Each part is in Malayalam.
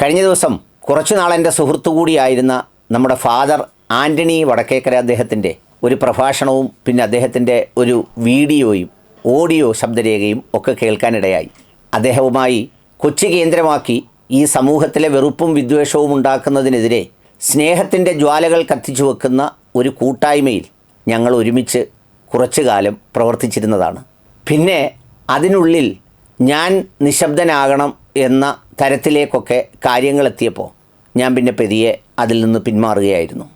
കഴിഞ്ഞ ദിവസം കുറച്ചു നാളെന്റെ സുഹൃത്തു കൂടിയായിരുന്ന നമ്മുടെ ഫാദർ ആന്റണി വടക്കേക്കര അദ്ദേഹത്തിന്റെ ഒരു പ്രഭാഷണവും പിന്നെ അദ്ദേഹത്തിന്റെ ഒരു വീഡിയോയും ഓഡിയോ ശബ്ദരേഖയും ഒക്കെ കേൾക്കാനിടയായി. അദ്ദേഹവുമായി കൊച്ചി കേന്ദ്രമാക്കി ഈ സമൂഹത്തിലെ വെറുപ്പും വിദ്വേഷവും ഉണ്ടാക്കുന്നതിനെതിരെ സ്നേഹത്തിന്റെ ജ്വാലകൾ കത്തിച്ചു വെക്കുന്ന ഒരു കൂട്ടായ്മയിൽ ഞങ്ങൾ ഒരുമിച്ച് കുറച്ചു കാലം പ്രവർത്തിച്ചിരുന്നതാണ്. പിന്നെ അതിനുള്ളിൽ ഞാൻ നിശബ്ദനാകണം എന്ന തരത്തിലേക്കൊക്കെ കാര്യങ്ങളെത്തിയപ്പോൾ ഞാൻ പിന്നെ പെതിയെ അതിൽ നിന്ന് പിന്മാറുകയായിരുന്നു.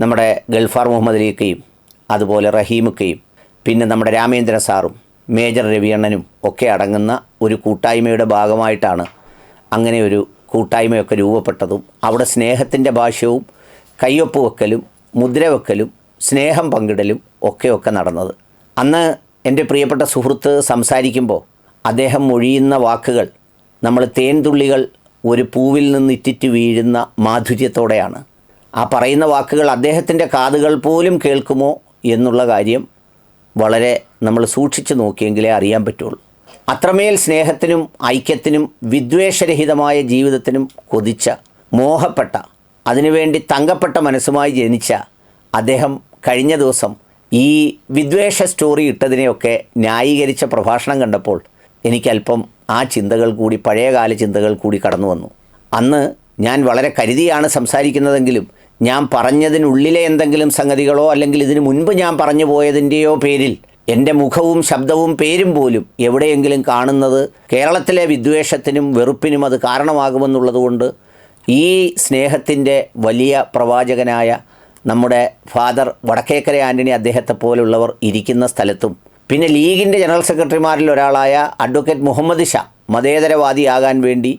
നമ്മുടെ ഗൾഫാർ മുഹമ്മദ് അലിക്കയും അതുപോലെ റഹീമുക്കയും പിന്നെ നമ്മുടെ രാമേന്ദ്ര സാറും മേജർ രവിയണ്ണനും ഒക്കെ അടങ്ങുന്ന ഒരു കൂട്ടായ്മയുടെ ഭാഗമായിട്ടാണ് അങ്ങനെ ഒരു കൂട്ടായ്മയൊക്കെ രൂപപ്പെട്ടതും അവിടെ സ്നേഹത്തിന്റെ ഭാഷ്യവും കയ്യൊപ്പ് വെക്കലും മുദ്ര വെക്കലും സ്നേഹം പങ്കിടലും ഒക്കെയൊക്കെ നടന്നത്. അന്ന് എന്റെ പ്രിയപ്പെട്ട സുഹൃത്ത് സംസാരിക്കുമ്പോൾ അദ്ദേഹം മൊഴിയുന്ന വാക്കുകൾ നമ്മൾ തേൻതുള്ളികൾ ഒരു പൂവിൽ നിന്ന് ഇറ്റിറ്റ് വീഴുന്ന മാധുര്യത്തോടെയാണ്. ആ പറയുന്ന വാക്കുകൾ അദ്ദേഹത്തിന്റെ കാതുകൾ പോലും കേൾക്കുമോ എന്നുള്ള കാര്യം വളരെ നമ്മൾ സൂക്ഷിച്ചു നോക്കിയെങ്കിലേ അറിയാൻ പറ്റുള്ളൂ. അത്രമേൽ സ്നേഹത്തിനും ഐക്യത്തിനും വിദ്വേഷരഹിതമായ ജീവിതത്തിനും കൊതിച്ച മോഹപ്പെട്ട അതിനുവേണ്ടി തങ്കപ്പെട്ട മനസ്സുമായി ജനിച്ച അദ്ദേഹം കഴിഞ്ഞ ദിവസം ഈ വിദ്വേഷ സ്റ്റോറി ഇട്ടതിനെയൊക്കെ ന്യായീകരിച്ച പ്രഭാഷണം കണ്ടപ്പോൾ എനിക്കല്പം ആ ചിന്തകൾ കൂടി പഴയകാല ചിന്തകൾ കൂടി കടന്നു വന്നു. അന്ന് ഞാൻ വളരെ കരുതിയാണ് സംസാരിക്കുന്നതെങ്കിലും ഞാൻ പറഞ്ഞതിനുള്ളിലെ എന്തെങ്കിലും സംഗതികളോ അല്ലെങ്കിൽ ഇതിനു മുൻപ് ഞാൻ പറഞ്ഞു പോയതിന്റെയോ പേരിൽ എന്റെ മുഖവും ശബ്ദവും പേരും പോലും എവിടെയെങ്കിലും കാണുന്നത് കേരളത്തിലെ വിദ്വേഷത്തിനും വെറുപ്പിനും അത് കാരണമാകുമെന്നുള്ളതുകൊണ്ട് ഈ സ്നേഹത്തിന്റെ വലിയ പ്രവാചകനായ നമ്മുടെ ഫാദർ വടക്കേക്കര ആന്റണി അദ്ദേഹത്തെ പോലുള്ളവർ ഇരിക്കുന്ന സ്ഥലത്തും പിന്നെ ലീഗിന്റെ ജനറൽ സെക്രട്ടറിമാരിൽ ഒരാളായ അഡ്വക്കേറ്റ് മുഹമ്മദ് ഷാ മതേതരവാദിയാകാൻ വേണ്ടി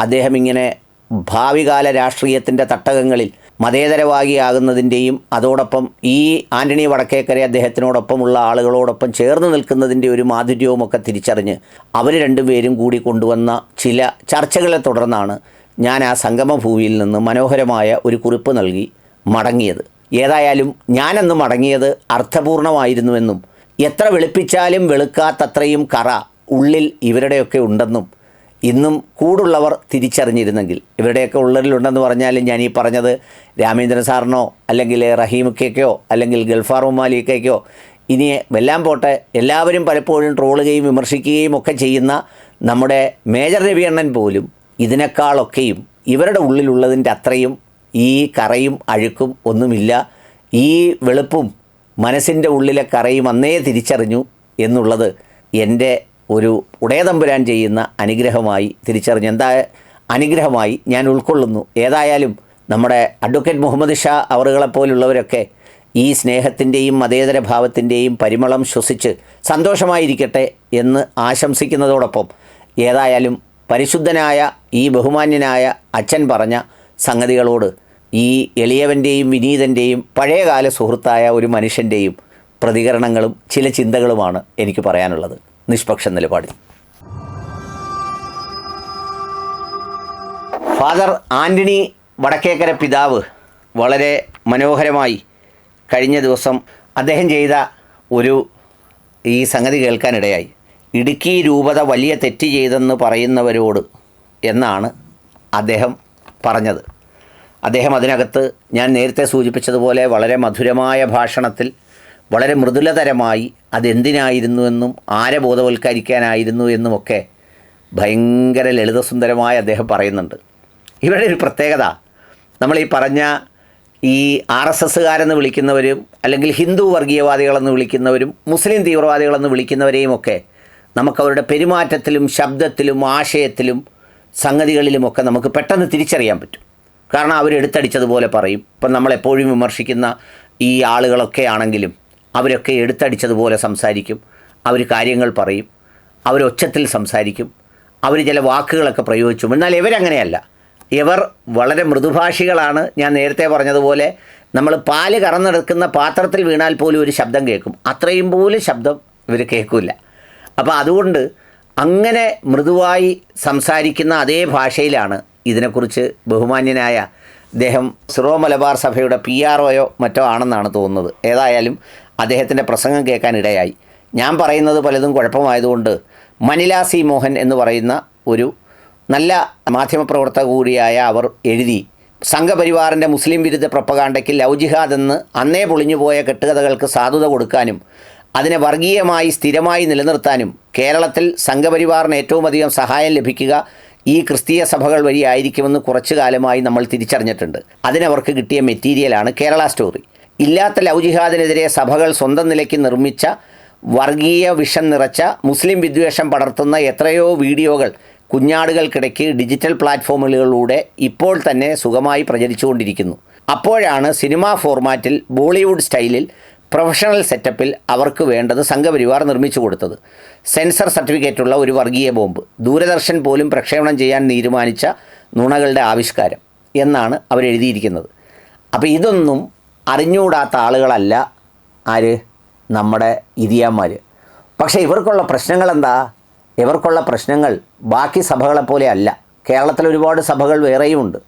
അദ്ദേഹം ഇങ്ങനെ ഭാവികാല രാഷ്ട്രീയത്തിന്റെ തട്ടകങ്ങളിൽ മതേതരവാദിയാകുന്നതിന്റെയും അതോടൊപ്പം ഈ ആന്റണി വടക്കേക്കരെ അദ്ദേഹത്തിനോടൊപ്പമുള്ള ആളുകളോടൊപ്പം ചേർന്ന് നിൽക്കുന്നതിന്റെ ഒരു മാധുര്യവുമൊക്കെ തിരിച്ചറിഞ്ഞ് അവർ രണ്ടുപേരും കൂടി കൊണ്ടുവന്ന ചില ചർച്ചകളെ തുടർന്നാണ് ഞാൻ ആ സംഗമഭൂമിയിൽ നിന്ന് മനോഹരമായ ഒരു കുറിപ്പ് നൽകി മടങ്ങിയത്. ഏതായാലും ഞാനന്ന് മടങ്ങിയത് അർത്ഥപൂർണമായിരുന്നുവെന്നും എത്ര വെളുപ്പിച്ചാലും വെളുക്കാത്തത്രയും കറ ഉള്ളിൽ ഇവരുടെയൊക്കെ ഉണ്ടെന്നും ഇന്നും കൂടുള്ളവർ തിരിച്ചറിഞ്ഞിരുന്നെങ്കിൽ ഇവരുടെയൊക്കെ ഉള്ളിലുണ്ടെന്ന് പറഞ്ഞാൽ ഞാൻ ഈ പറഞ്ഞത് രാമേന്ദ്രൻ സാറിനോ അല്ലെങ്കിൽ റഹീമുക്കേക്കോ അല്ലെങ്കിൽ ഗൾഫാർ ഉമ്മാലിക്കയ്ക്കോ ഇനി എല്ലാം പോട്ടെ എല്ലാവരും പലപ്പോഴും ട്രോളുകയും വിമർശിക്കുകയും ഒക്കെ ചെയ്യുന്ന നമ്മുടെ മേജർ രവിയണ്ണൻ പോലും ഇതിനേക്കാളൊക്കെയും ഇവരുടെ ഉള്ളിലുള്ളതിന്റെ അത്രയും ഈ കറയും അഴുക്കും ഒന്നുമില്ല. ഈ വെളുപ്പും മനസ്സിന്റെ ഉള്ളിലെ കറയും അന്നേ തിരിച്ചറിഞ്ഞു എന്നുള്ളത് എന്റെ ഒരു ഉടയതമ്പുരാൻ ചെയ്യുന്ന അനുഗ്രഹമായി തിരിച്ചറിഞ്ഞു. എന്താ അനുഗ്രഹമായി? ഞാൻ ഉൾക്കൊള്ളുന്നു. ഏതായാലും നമ്മുടെ അഡ്വക്കേറ്റ് മുഹമ്മദ് ഷാ അവറുകളെപ്പോലുള്ളവരൊക്കെ ഈ സ്നേഹത്തിന്റെയും മതേതര ഭാവത്തിന്റെയും പരിമളം ശ്വസിച്ച് സന്തോഷമായിരിക്കട്ടെ എന്ന് ആശംസിക്കുന്നതോടൊപ്പം ഏതായാലും പരിശുദ്ധനായ ഈ ബഹുമാന്യനായ അച്ഛൻ പറഞ്ഞ സംഗതികളോട് ഈ എളിയവന്റെയും വിനീതന്റെയും പഴയകാല സുഹൃത്തായ ഒരു മനുഷ്യന്റെയും പ്രതികരണങ്ങളും ചില ചിന്തകളുമാണ് എനിക്ക് പറയാനുള്ളത്. നിഷ്പക്ഷ നിലപാടിൽ. ഫാദർ ആന്റണി വടക്കേക്കര പിതാവ് വളരെ മനോഹരമായി കഴിഞ്ഞ ദിവസം അദ്ദേഹം ചെയ്ത ഒരു ഈ സംഗതി കേൾക്കാനിടയായി. ഇടുക്കി രൂപത വലിയ തെറ്റ് ചെയ്തെന്ന് പറയുന്നവരോട് എന്നാണ് അദ്ദേഹം പറഞ്ഞത്. അദ്ദേഹം അതിനകത്ത് ഞാൻ നേരത്തെ സൂചിപ്പിച്ചതുപോലെ വളരെ മധുരമായ ഭാഷണത്തിൽ വളരെ മൃദുലതരമായി അതെന്തിനായിരുന്നുവെന്നും ആരെ ബോധവൽക്കരിക്കാനായിരുന്നു എന്നുമൊക്കെ ഭയങ്കര ലളിതസുന്ദരമായി അദ്ദേഹം പറയുന്നുണ്ട്. ഇവരുടെ ഒരു പ്രത്യേകത നമ്മൾ ഈ പറഞ്ഞ ഈ ആർ എസ് എസ്സുകാരെന്ന് വിളിക്കുന്നവരും അല്ലെങ്കിൽ ഹിന്ദു വർഗീയവാദികളെന്ന് വിളിക്കുന്നവരും മുസ്ലിം തീവ്രവാദികളെന്ന് വിളിക്കുന്നവരെയും ഒക്കെ നമുക്കവരുടെ പെരുമാറ്റത്തിലും ശബ്ദത്തിലും ആശയത്തിലും സംഗതികളിലുമൊക്കെ നമുക്ക് പെട്ടെന്ന് തിരിച്ചറിയാൻ പറ്റും. കാരണം അവരെടുത്തടിച്ചതുപോലെ പറയും. ഇപ്പം നമ്മളെപ്പോഴും വിമർശിക്കുന്ന ഈ ആളുകളൊക്കെ ആണെങ്കിലും അവരൊക്കെ എടുത്തടിച്ചതുപോലെ സംസാരിക്കും. അവർ കാര്യങ്ങൾ പറയും. അവരൊച്ചത്തിൽ സംസാരിക്കും. അവർ ചില വാക്കുകളൊക്കെ പ്രയോഗിച്ചു. എന്നാൽ ഇവരങ്ങനെയല്ല. ഇവർ വളരെ മൃദുഭാഷികളാണ്. ഞാൻ നേരത്തെ പറഞ്ഞതുപോലെ നമ്മൾ പാൽ കറന്നെടുക്കുന്ന പാത്രത്തിൽ വീണാൽ പോലും ഒരു ശബ്ദം കേൾക്കും. അത്രയും പോലും ശബ്ദം ഇവർ കേൾക്കില്ല അപ്പോൾ അതുകൊണ്ട് അങ്ങനെ മൃദുവായി സംസാരിക്കുന്ന അതേ ഭാഷയിലാണ് ഇതിനെക്കുറിച്ച് ബഹുമാന്യനായ അദ്ദേഹം സിറോ മലബാർ സഭയുടെ പി ആർ ഒയോ മറ്റോ ആണെന്നാണ് തോന്നുന്നത്. ഏതായാലും അദ്ദേഹത്തിന്റെ പ്രസംഗം കേൾക്കാനിടയായി ഞാൻ പറയുന്നത് പലതും കുഴപ്പമായതുകൊണ്ട് മനില സി മോഹൻ എന്ന് പറയുന്ന ഒരു നല്ല മാധ്യമപ്രവർത്തക കൂടിയായ അവർ എഴുതി സംഘപരിവാറിന്റെ മുസ്ലിം വിരുദ്ധ പ്രപ്പകാണ്ടയ്ക്ക് ലവ് ജിഹാദ് എന്ന് അന്നേ പൊളിഞ്ഞുപോയ കെട്ടുകഥകൾക്ക് സാധുത കൊടുക്കാനും അതിനെ വർഗീയമായി സ്ഥിരമായി നിലനിർത്താനും കേരളത്തിൽ സംഘപരിവാറിന് ഏറ്റവും അധികം സഹായം ലഭിക്കുക ഈ ക്രിസ്തീയ സഭകൾ വഴിയായിരിക്കുമെന്ന് കുറച്ചു കാലമായി നമ്മൾ തിരിച്ചറിഞ്ഞിട്ടുണ്ട്. അതിനവർക്ക് കിട്ടിയ മെറ്റീരിയലാണ് കേരള സ്റ്റോറി. ഇല്ലാത്ത ലൗജിഹാദിനെതിരെ ജിഹാദിനെതിരെ സഭകൾ സ്വന്തം നിലയ്ക്ക് നിർമ്മിച്ച വർഗീയ വിഷം നിറച്ച മുസ്ലിം വിദ്വേഷം പടർത്തുന്ന എത്രയോ വീഡിയോകൾ കുഞ്ഞാടുകൾക്കിടയ്ക്ക് ഡിജിറ്റൽ പ്ലാറ്റ്ഫോമുകളിലൂടെ ഇപ്പോൾ തന്നെ സുഖമായി പ്രചരിച്ചുകൊണ്ടിരിക്കുന്നു. അപ്പോഴാണ് സിനിമാ ഫോർമാറ്റിൽ ബോളിവുഡ് സ്റ്റൈലിൽ പ്രൊഫഷണൽ സെറ്റപ്പിൽ അവർക്ക് വേണ്ടത് സംഘപരിവാർ നിർമ്മിച്ചു കൊടുത്തത്. സെൻസർ സർട്ടിഫിക്കറ്റുള്ള ഒരു വർഗീയ ബോംബ്. ദൂരദർശൻ പോലും പ്രക്ഷേപണം ചെയ്യാൻ തീരുമാനിച്ച നുണകളുടെ ആവിഷ്കാരം എന്നാണ് അവരെഴുതിയിരിക്കുന്നത് അപ്പോൾ ഇതൊന്നും അറിഞ്ഞുകൂടാത്ത ആളുകളല്ല ആര്? നമ്മുടെ ഇതിയാന്മാർ പക്ഷേ ഇവർക്കുള്ള പ്രശ്നങ്ങൾ എന്താ? ഇവർക്കുള്ള പ്രശ്നങ്ങൾ ബാക്കി സഭകളെപ്പോലെ അല്ല. കേരളത്തിൽ ഒരുപാട് സഭകൾ വേറെയുമുണ്ട്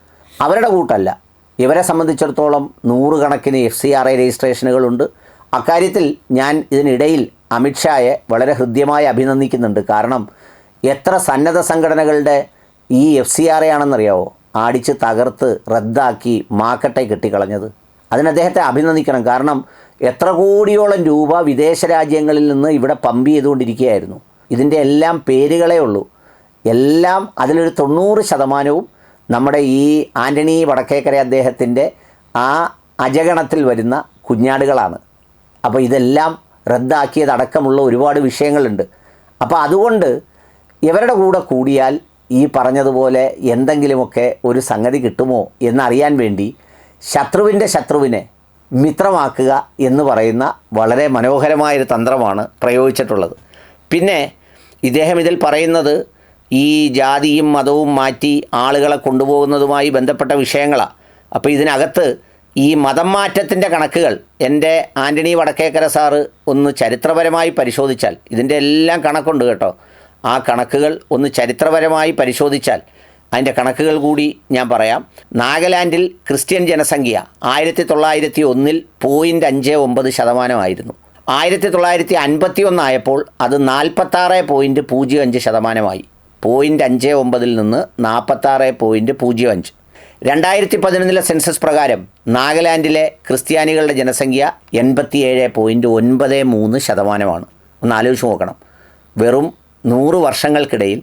അവരുടെ കൂട്ടല്ല. ഇവരെ സംബന്ധിച്ചിടത്തോളം നൂറുകണക്കിന് എഫ് സി ആർ ഐ രജിസ്ട്രേഷനുകളുണ്ട് അക്കാര്യത്തിൽ ഞാൻ ഇതിനിടയിൽ അമിത്ഷായെ വളരെ ഹൃദ്യമായി അഭിനന്ദിക്കുന്നുണ്ട്. കാരണം എത്ര സന്നദ്ധ സംഘടനകളുടെ ഈ എഫ് സി ആർ എ ആണെന്നറിയാവോ ആടിച്ച് തകർത്ത് റദ്ദാക്കി മാക്കട്ടെ കെട്ടിക്കളഞ്ഞത്. അതിന് അദ്ദേഹത്തെ അഭിനന്ദിക്കണം. കാരണം എത്ര കോടിയോളം രൂപ വിദേശ രാജ്യങ്ങളിൽ നിന്ന് ഇവിടെ പമ്പ് ചെയ്തുകൊണ്ടിരിക്കുകയായിരുന്നു. ഇതിന്റെ എല്ലാം പേരുകളേ ഉള്ളൂ. എല്ലാം അതിലൊരു തൊണ്ണൂറ് ശതമാനവും നമ്മുടെ ഈ ആന്റണി വടക്കേക്കര അദ്ദേഹത്തിന്റെ ആ അജഗണത്തിൽ വരുന്ന കുഞ്ഞാടുകളാണ്. അപ്പോൾ ഇതെല്ലാം റദ്ദാക്കിയതടക്കമുള്ള ഒരുപാട് വിഷയങ്ങളുണ്ട്. അപ്പോൾ അതുകൊണ്ട് ഇവരുടെ കൂടെ കൂടിയാൽ ഈ പറഞ്ഞതുപോലെ എന്തെങ്കിലുമൊക്കെ ഒരു സംഗതി കിട്ടുമോ എന്നറിയാൻ വേണ്ടി ശത്രുവിന്റെ ശത്രുവിനെ മിത്രമാക്കുക എന്ന് പറയുന്ന വളരെ മനോഹരമായൊരു തന്ത്രമാണ് പ്രയോഗിച്ചിട്ടുള്ളത്. പിന്നെ ഇദ്ദേഹം ഇതിൽ പറയുന്നത് ഈ ജാതിയും മതവും മാറ്റി ആളുകളെ കൊണ്ടുപോകുന്നതുമായി ബന്ധപ്പെട്ട വിഷയങ്ങളാണ് അപ്പോൾ ഇതിനകത്ത് ഈ മതം മാറ്റത്തിന്റെ കണക്കുകൾ എന്റെ ആന്റണി വടക്കേക്കര സാറ് ഒന്ന് ചരിത്രപരമായി പരിശോധിച്ചാൽ ഇതിന്റെ എല്ലാം കണക്കുണ്ട് കേട്ടോ. ആ കണക്കുകൾ ഒന്ന് ചരിത്രപരമായി പരിശോധിച്ചാൽ അതിന്റെ കണക്കുകൾ കൂടി ഞാൻ പറയാം. നാഗാലാൻഡിൽ ക്രിസ്ത്യൻ ജനസംഖ്യ ആയിരത്തി തൊള്ളായിരത്തി ഒന്നിൽ പോയിന്റ് അഞ്ച് ഒമ്പത് ശതമാനമായിരുന്നു. ആയിരത്തി തൊള്ളായിരത്തി അൻപത്തി ഒന്നായപ്പോൾ അത് നാൽപ്പത്താറ് പോയിന്റ് പൂജ്യം അഞ്ച് ശതമാനമായി. പോയിന്റ് അഞ്ച് ഒമ്പതിൽ നിന്ന് നാൽപ്പത്താറ് പോയിന്റ് പൂജ്യം അഞ്ച്. രണ്ടായിരത്തി പതിനൊന്നിലെ സെൻസസ് പ്രകാരം നാഗാലാൻഡിലെ ക്രിസ്ത്യാനികളുടെ ജനസംഖ്യ എൺപത്തിയേഴ് പോയിന്റ് ഒൻപത് മൂന്ന് ശതമാനമാണ്. ഒന്ന് ആലോചിച്ച് നോക്കണം. വെറും നൂറ് വർഷങ്ങൾക്കിടയിൽ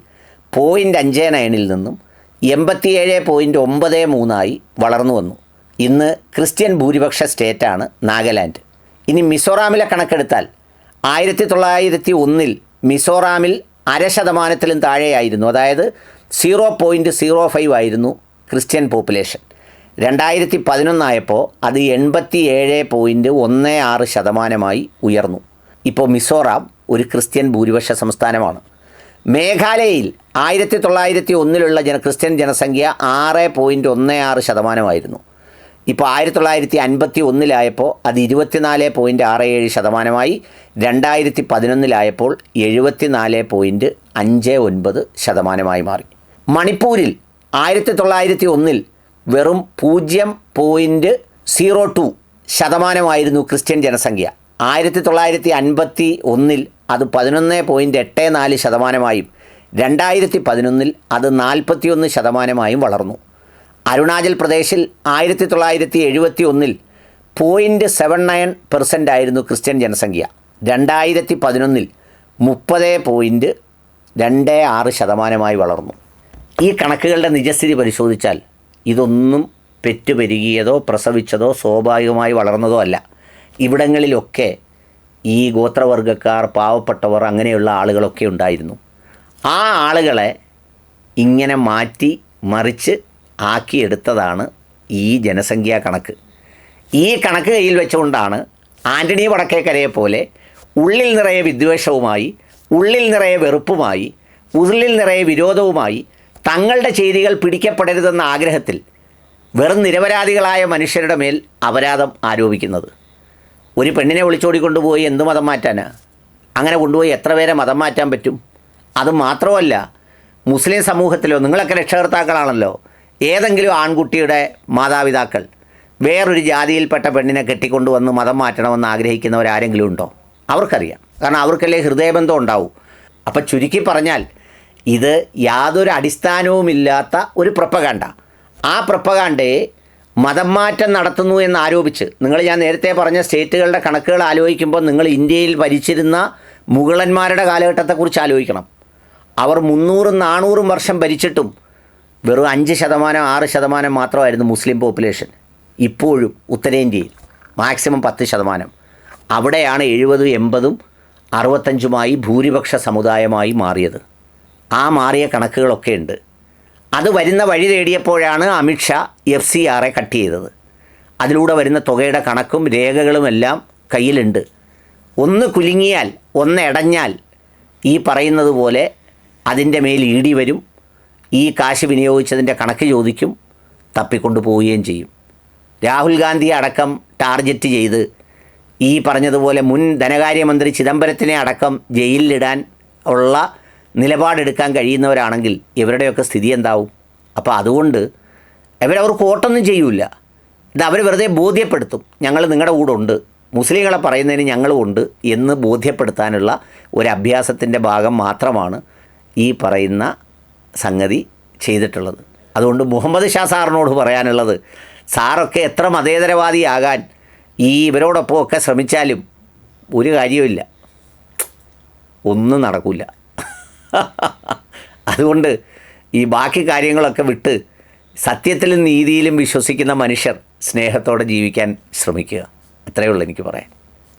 പോയിന്റ് അഞ്ച് നയനിൽ നിന്നും എൺപത്തിയേഴ് പോയിന്റ് ഒമ്പത് മൂന്നായി വളർന്നു വന്നു. ഇന്ന് ക്രിസ്ത്യൻ ഭൂരിപക്ഷ സ്റ്റേറ്റാണ് നാഗാലാൻഡ്. ഇനി മിസോറാമിലെ കണക്കെടുത്താൽ ആയിരത്തി തൊള്ളായിരത്തി ഒന്നിൽ മിസോറാമിൽ അര ശതമാനത്തിലും താഴെയായിരുന്നു. അതായത് സീറോ പോയിന്റ് സീറോ ഫൈവ് ആയിരുന്നു ക്രിസ്ത്യൻ പോപ്പുലേഷൻ. രണ്ടായിരത്തി പതിനൊന്നായപ്പോൾ അത് എൺപത്തി ഏഴ് പോയിന്റ് ഒന്ന് ആറ് ശതമാനമായി ഉയർന്നു. ഇപ്പോൾ മിസോറാം ഒരു ക്രിസ്ത്യൻ ഭൂരിപക്ഷ സംസ്ഥാനമാണ്. മേഘാലയയിൽ ആയിരത്തി തൊള്ളായിരത്തി ഒന്നിലുള്ള ജന ക്രിസ്ത്യൻ ജനസംഖ്യ ആറ് പോയിന്റ് ഒന്ന് ആറ് ശതമാനമായിരുന്നു. ഇപ്പോൾ ആയിരത്തി തൊള്ളായിരത്തി അൻപത്തി ഒന്നിലായപ്പോൾ അത് ഇരുപത്തിനാല് പോയിന്റ് ആറ് ഏഴ് ശതമാനമായി. രണ്ടായിരത്തി പതിനൊന്നിലായപ്പോൾ എഴുപത്തിനാല് പോയിന്റ് അഞ്ച് ഒൻപത് ശതമാനമായി മാറി. മണിപ്പൂരിൽ ആയിരത്തി തൊള്ളായിരത്തി ഒന്നിൽ വെറും പൂജ്യം പോയിന്റ് സീറോ ടു ശതമാനമായിരുന്നു ക്രിസ്ത്യൻ ജനസംഖ്യ. ആയിരത്തി തൊള്ളായിരത്തി അൻപത്തി ഒന്നിൽ അത് പതിനൊന്ന് പോയിന്റ് എട്ട് നാല് ശതമാനമായും രണ്ടായിരത്തി പതിനൊന്നിൽ അത് നാൽപ്പത്തിയൊന്ന് ശതമാനമായും വളർന്നു. അരുണാചൽ പ്രദേശിൽ ആയിരത്തി തൊള്ളായിരത്തി എഴുപത്തി ഒന്നിൽ പോയിന്റ് സെവൻ നയൻ പെർസെന്റ് ആയിരുന്നു ക്രിസ്ത്യൻ ജനസംഖ്യ. രണ്ടായിരത്തി പതിനൊന്നിൽ മുപ്പത് പോയിന്റ് രണ്ട് ആറ് ശതമാനമായി വളർന്നു. ഈ കണക്കുകളുടെ നിജസ്ഥിതി പരിശോധിച്ചാൽ ഇതൊന്നും പെറ്റുപെരുകിയതോ പ്രസവിച്ചതോ സ്വാഭാവികമായി വളർന്നതോ അല്ല. ഇവിടങ്ങളിലൊക്കെ ഈ ഗോത്രവർഗക്കാർ പാവപ്പെട്ടവർ അങ്ങനെയുള്ള ആളുകളൊക്കെ ഉണ്ടായിരുന്നു. ആ ആളുകളെ ഇങ്ങനെ മാറ്റി മറിച്ച് ആക്കിയെടുത്തതാണ് ഈ ജനസംഖ്യാ കണക്ക്. ഈ കണക്ക് കയ്യിൽ വെച്ചുകൊണ്ടാണ് ആന്റണി വടക്കേക്കരയെ പോലെ ഉള്ളിൽ നിറയെ വിദ്വേഷവുമായി ഉള്ളിൽ നിറയെ വെറുപ്പുമായി ഉള്ളിൽ നിറയെ വിരോധവുമായി തങ്ങളുടെ ചെയ്തികൾ പിടിക്കപ്പെടരുതെന്ന ആഗ്രഹത്തിൽ വെറും നിരപരാധികളായ മനുഷ്യരുടെ മേൽ അപരാധം ആരോപിക്കുന്നത്. ഒരു പെണ്ണിനെ വിളിച്ചോടിക്കൊണ്ടുപോയി എന്ത് മതം മാറ്റാനാ? അങ്ങനെ കൊണ്ടുപോയി എത്ര പേരെ മതം മാറ്റാൻ പറ്റും? അത് മാത്രമല്ല മുസ്ലിം സമൂഹത്തിലോ നിങ്ങളൊക്കെ രക്ഷകർത്താക്കളാണല്ലോ ഏതെങ്കിലും ആൺകുട്ടിയുടെ മാതാപിതാക്കൾ വേറൊരു ജാതിയിൽപ്പെട്ട പെണ്ണിനെ കെട്ടിക്കൊണ്ടുവന്ന് മതം മാറ്റണമെന്ന് ആഗ്രഹിക്കുന്നവരാരെങ്കിലും ഉണ്ടോ? അവർക്കറിയാം. കാരണം അവർക്കല്ലേ ഹൃദയബന്ധം ഉണ്ടാവും. അപ്പം ചുരുക്കി പറഞ്ഞാൽ ഇത് യാതൊരു അടിസ്ഥാനവുമില്ലാത്ത ഒരു പ്രപ്പകാണ്ട ആ പ്രപ്പകാണ്ടയെ മതം മാറ്റം നടത്തുന്നു എന്ന് ആരോപിച്ച് നിങ്ങൾ ഞാൻ നേരത്തെ പറഞ്ഞ സ്റ്റേറ്റുകളുടെ കണക്കുകൾ ആലോചിക്കുമ്പോൾ നിങ്ങൾ ഇന്ത്യയിൽ ഭരിച്ചിരുന്ന മുഗളന്മാരുടെ കാലഘട്ടത്തെക്കുറിച്ച് ആലോചിക്കണം. അവർ മുന്നൂറും നാനൂറും വർഷം ഭരിച്ചിട്ടും വെറും അഞ്ച് ശതമാനം ആറ് ശതമാനം മാത്രമായിരുന്നു മുസ്ലിം പോപ്പുലേഷൻ. ഇപ്പോഴും ഉത്തരേന്ത്യയിൽ മാക്സിമം പത്ത് ശതമാനം. അവിടെയാണ് എഴുപതും എൺപതും അറുപത്തഞ്ചുമായി ഭൂരിപക്ഷ സമുദായമായി മാറിയത്. ആ മാറിയ കണക്കുകളൊക്കെ ഉണ്ട്. അത് വരുന്ന വഴി തേടിയപ്പോഴാണ് അമിത്ഷാ എഫ് സി ആറെ കട്ട് ചെയ്തത്. അതിലൂടെ വരുന്ന തുകയുടെ കണക്കും രേഖകളുമെല്ലാം കയ്യിലുണ്ട്. ഒന്ന് കുലുങ്ങിയാൽ ഒന്ന് ഇടഞ്ഞാൽ ഈ പറയുന്നത് പോലെ അതിന്റെ മേൽ ഇടി വരും. ഈ കാശ് വിനിയോഗിച്ചതിന്റെ കണക്ക് ചോദിക്കും തപ്പിക്കൊണ്ടു പോവുകയും ചെയ്യും. രാഹുൽ ഗാന്ധി അടക്കം ടാർഗറ്റ് ചെയ്ത് ഈ പറഞ്ഞതുപോലെ മുൻ ധനകാര്യമന്ത്രി ചിദംബരത്തിനെ അടക്കം ജയിലിലിടാൻ ഉള്ള നിലപാടെടുക്കാൻ കഴിയുന്നവരാണെങ്കിൽ ഇവരുടെയൊക്കെ സ്ഥിതി എന്താവും? അപ്പോൾ അതുകൊണ്ട് ഇവരവർക്ക് കോട്ടൊന്നും ചെയ്യൂല. ഇത് അവർ വെറുതെ ബോധ്യപ്പെടുത്തും. ഞങ്ങൾ നിങ്ങളുടെ കൂടെ ഉണ്ട്. മുസ്ലിങ്ങളെ പറയുന്നതിന് ഞങ്ങളും ഉണ്ട് എന്ന് ബോധ്യപ്പെടുത്താനുള്ള ഒരു അഭ്യാസത്തിന്റെ ഭാഗം മാത്രമാണ് ഈ പറയുന്ന സംഗതി ചെയ്തിട്ടുള്ളത്. അതുകൊണ്ട് മുഹമ്മദ് ഷാ സാറിനോട് പറയാനുള്ളത് സാറൊക്കെ എത്ര മതേതരവാദിയാകാൻ ഈ ഇവരോടൊപ്പം ഒക്കെ ശ്രമിച്ചാലും ഒരു കാര്യമില്ല ഒന്നും നടക്കില്ല അതുകൊണ്ട് ഈ ബാക്കി കാര്യങ്ങളൊക്കെ വിട്ട് സത്യത്തിലും നീതിയിലും വിശ്വസിക്കുന്ന മനുഷ്യർ സ്നേഹത്തോടെ ജീവിക്കാൻ ശ്രമിക്കുക. അത്രയേ ഉള്ളൂ എനിക്ക് പറയാൻ.